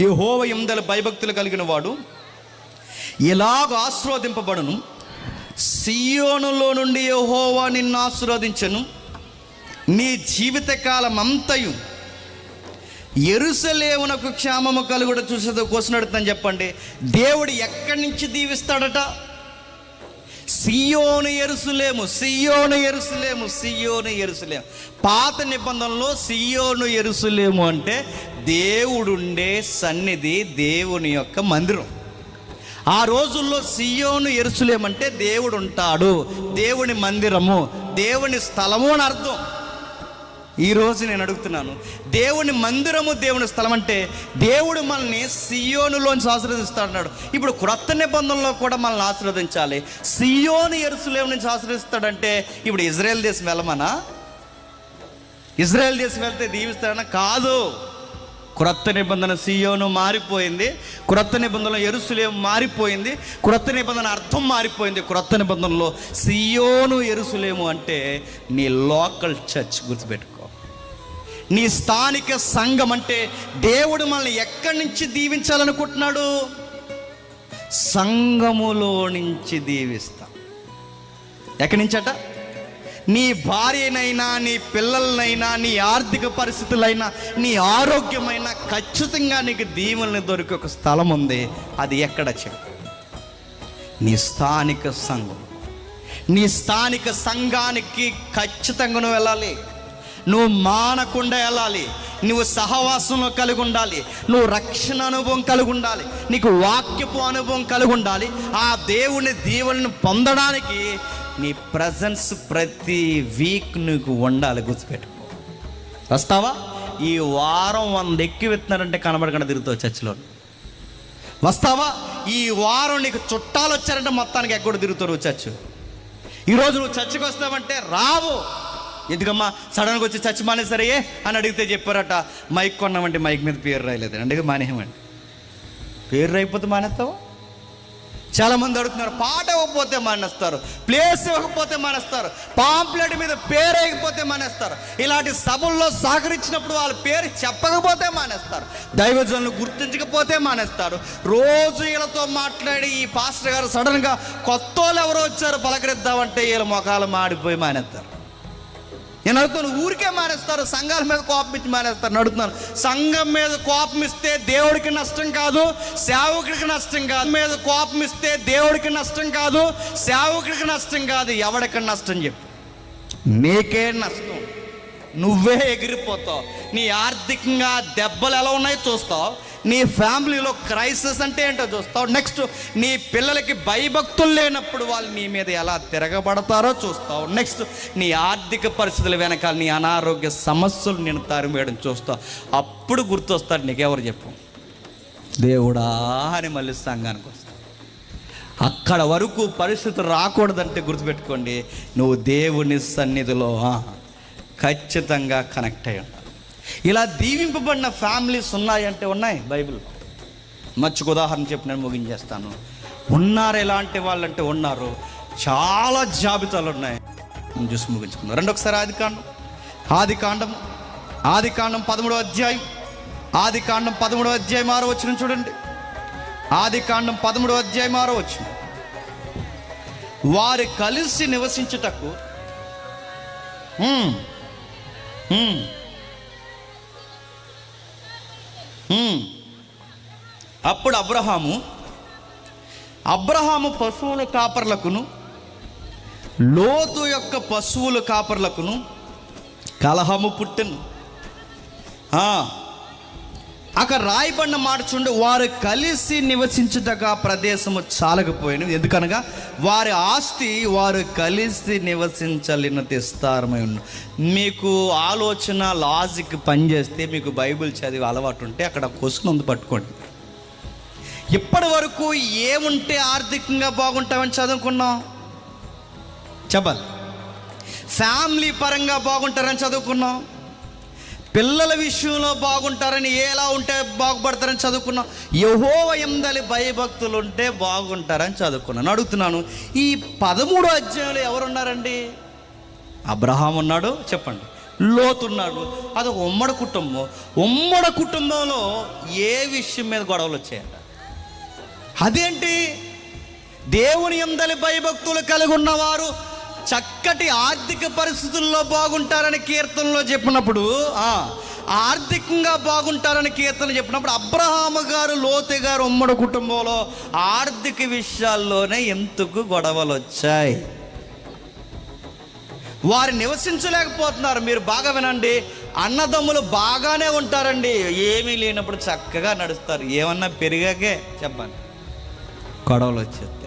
ఈ హోవ ఎందల భయభక్తులు కలిగిన వాడు. ఇలాగ ఆశీర్వదింపబడను? సియోనులో నుండి యహోవా నిన్ను ఆశీర్వదించను. నీ జీవితకాలం అంతయు ఎరుసలేమునకు క్షేమము కలుగుట చూసేది కోసినడుతుందని చెప్పండి. దేవుడు ఎక్కడి నుంచి దీవిస్తాడట? సియోను ఎరుసలేము సియోను ఎరుసలేము సియోను ఎరుసలేము. పాత నిబంధనలో సియోను ఎరుసలేము అంటే దేవుడుండే సన్నిధి దేవుని యొక్క మందిరం. ఆ రోజుల్లో సియోను ఎరుసలేమంటే దేవుడు ఉంటాడు దేవుని మందిరము దేవుని స్థలము అని అర్థం. ఈ రోజు నేను అడుగుతున్నాను దేవుని మందిరము దేవుని స్థలం అంటే దేవుడు మనల్ని సియోనులోంచి ఆశీర్వదిస్తాడు ఇప్పుడు క్రొత్త నిబంధనలో కూడా మనల్ని ఆశీర్వదించాలి. సియోను ఎరుసలేం నుంచి ఆశీర్వదిస్తాడంటే ఇప్పుడు ఇజ్రాయెల్ దేశం వెళ్ళమనా? ఇజ్రాయెల్ దేశం వెళ్తే దీవిస్తాడనా కాదు. క్రొత్త నిబంధన సియోను మారిపోయింది క్రొత్త నిబంధనలో ఎరుసలేం మారిపోయింది క్రొత్త నిబంధన అర్థం మారిపోయింది. క్రొత్త నిబంధనలో సియోను ఎరుసలేము అంటే నీ లోకల్ చర్చ్ గుర్తుపెట్టు నీ స్థానిక సంఘం అంటే దేవుడు మనల్ని ఎక్కడి నుంచి దీవించాలనుకుంటున్నాడు? సంఘములో నుంచి దీవిస్తా. ఎక్కడి నుంచట? నీ భార్యనైనా నీ పిల్లలనైనా నీ ఆర్థిక పరిస్థితులైనా నీ ఆరోగ్యమైనా ఖచ్చితంగా నీకు దీవెనలు దొరికే ఒక స్థలం ఉంది. అది ఎక్కడ చెప్పు. నీ స్థానిక సంఘం. నీ స్థానిక సంఘానికి ఖచ్చితంగా నువ్వు వెళ్ళాలి. నువ్వు మానకుండా వెళ్ళాలి. నువ్వు సహవాసంలో కలిగి ఉండాలి. నువ్వు రక్షణ అనుభవం కలిగి ఉండాలి. నీకు వాక్యపు అనుభవం కలిగి ఉండాలి. ఆ దేవుని దీవులను పొందడానికి నీ ప్రజెన్స్ ప్రతి వీక్ నీకు ఉండాలి. గుర్తుపెట్టుకో. వస్తావా? ఈ వారం వంద ఎక్కి వెళ్తున్నారంటే కనబడకుండా తిరుగుతావు చర్చిలో. వస్తావా? ఈ వారం నీకు చుట్టాలు వచ్చారంటే మొత్తానికి ఎక్కడ తిరుగుతారు చర్చ్? ఈరోజు నువ్వు చర్చికి వస్తావంటే రావు. ఎందుకమ్మా? సడన్గా వచ్చి చచ్చి మానేసరే అని అడిగితే చెప్పారట మైక్ కొన్నామండి మైక్ మీద పేరు రాయలేదు అందుకే మానేయమండి. పేరు రాయిపోతే మానేస్తావు? చాలా మంది అడుగుతున్నారు పాట ఇవ్వకపోతే మానేస్తారు ప్లేస్ ఇవ్వకపోతే మానేస్తారు పాంప్లెట్ మీద పేరు వేయకపోతే మానేస్తారు ఇలాంటి సభల్లో సహకరించినప్పుడు వాళ్ళ పేరు చెప్పకపోతే మానేస్తారు దైవజనులు గుర్తించకపోతే మానేస్తారు. రోజు వీళ్ళతో మాట్లాడి ఈ పాస్టర్ గారు సడన్గా కొత్త వాళ్ళు ఎవరో వచ్చారు పలకరిద్దామంటే వీళ్ళ ముఖాలు మాడిపోయి మానేస్తారు. నేను అడుగుతాను ఊరికే మానేస్తారు సంఘాల మీద కోపం ఇచ్చి మానేస్తారు. అడుగుతున్నాను సంఘం మీద కోపం ఇస్తే దేవుడికి నష్టం కాదు సేవకుడికి నష్టం కాదు. మీద కోపం ఇస్తే దేవుడికి నష్టం కాదు సేవకుడికి నష్టం కాదు ఎవడికి నష్టం చెప్పు. నీకే నష్టం. నువ్వే ఎగిరిపోతావు. నీ ఆర్థికంగా దెబ్బలు ఎలా ఉన్నాయో చూస్తావు. నీ ఫ్యామిలీలో క్రైసిస్ అంటే ఏంటో చూస్తావు. నెక్స్ట్ నీ పిల్లలకి భయభక్తులు లేనప్పుడు వాళ్ళు నీ మీద ఎలా తిరగబడతారో చూస్తావు. నెక్స్ట్ నీ ఆర్థిక పరిస్థితుల వెనకాల నీ అనారోగ్య సమస్యలు నేను తరిమేయడం చూస్తావు అప్పుడు గుర్తొస్తాడు నీకెవరు చెప్పు. దేవుడా అని మళ్ళీ సంఘానికి వస్తావు అక్కడ వరకు పరిస్థితి రాకూడదంటే గుర్తుపెట్టుకోండి నువ్వు దేవుని సన్నిధిలో ఖచ్చితంగా కనెక్ట్ అయ్యి ఇలా దీవింపబడిన ఫ్యామిలీస్ ఉన్నాయంటే ఉన్నాయి? బైబిల్. మచ్చుకు ఉదాహరణ చెప్పి నేను ముగించేస్తాను. ఉన్నారు ఎలాంటి వాళ్ళంటే ఉన్నారు. చాలా జాబితాలు ఉన్నాయి. చూసి ముగించుకున్నాను రెండొకసారి ఆది కాండం. ఆది కాండం. ఆది కాండం పదమూడో అధ్యాయం. ఆది కాండం పదమూడో అధ్యాయం ఆరో వచ్చిన చూడండి. ఆది కాండం పదమూడో అధ్యాయం ఆరో వచ్చిన వారు కలిసి నివసించుటకు అప్పుడు అబ్రహాము అబ్రహాము పశువుల కాపర్లకును లోతు యొక్క పశువుల కాపర్లకును కలహము పుట్టెను. అక్కడ రాయబడిన మాట చూడండి వారు కలిసి నివసించుటగా ప్రదేశము చాలకపోయినది. ఎందుకనగా వారి ఆస్తి వారు కలిసి నివసించలేని విస్తారమై ఉన్న మీకు ఆలోచన లాజిక్ పనిచేస్తే మీకు బైబిల్ చదివే అలవాటు ఉంటే అక్కడ క్వశ్చన్ ఉంది పట్టుకోండి. ఇప్పటి వరకు ఏముంటే ఆర్థికంగా బాగుంటామని చదువుకున్నాం? చెప్పాలి. ఫ్యామిలీ పరంగా బాగుంటారని చదువుకున్నాం. పిల్లల విషయంలో బాగుంటారని ఎలా ఉంటే బాగుపడతారని చదువుకున్నాం. యహోవ ఎందలి భయభక్తులు ఉంటే బాగుంటారని చదువుకున్నాను. అడుగుతున్నాను ఈ పదమూడు అధ్యాయంలో ఎవరున్నారండి? అబ్రహాం ఉన్నాడు చెప్పండి. లోతున్నాడు అది ఉమ్మడి కుటుంబం. ఉమ్మడి కుటుంబంలో ఏ విషయం మీద గొడవలు వచ్చాయంట? అదేంటి? దేవుని ఎందలి భయభక్తులు కలిగి ఉన్నవారు చక్కటి ఆర్థిక పరిస్థితుల్లో బాగుంటారని కీర్తనలో చెప్పినప్పుడు ఆర్థికంగా బాగుంటారని కీర్తన చెప్పినప్పుడు అబ్రహాము గారు లోతు గారు ఉమ్మడి కుటుంబంలో ఆర్థిక విషయాల్లోనే ఎందుకు గొడవలు వచ్చాయి వారు నివసించలేకపోతున్నారు. మీరు బాగా వినండి. అన్నదమ్ములు బాగానే ఉంటారండి. ఏమీ లేనప్పుడు చక్కగా నడుస్తారు. ఏమన్నా పెరిగాకే చెప్పండి. గొడవలు వచ్చేస్తాయి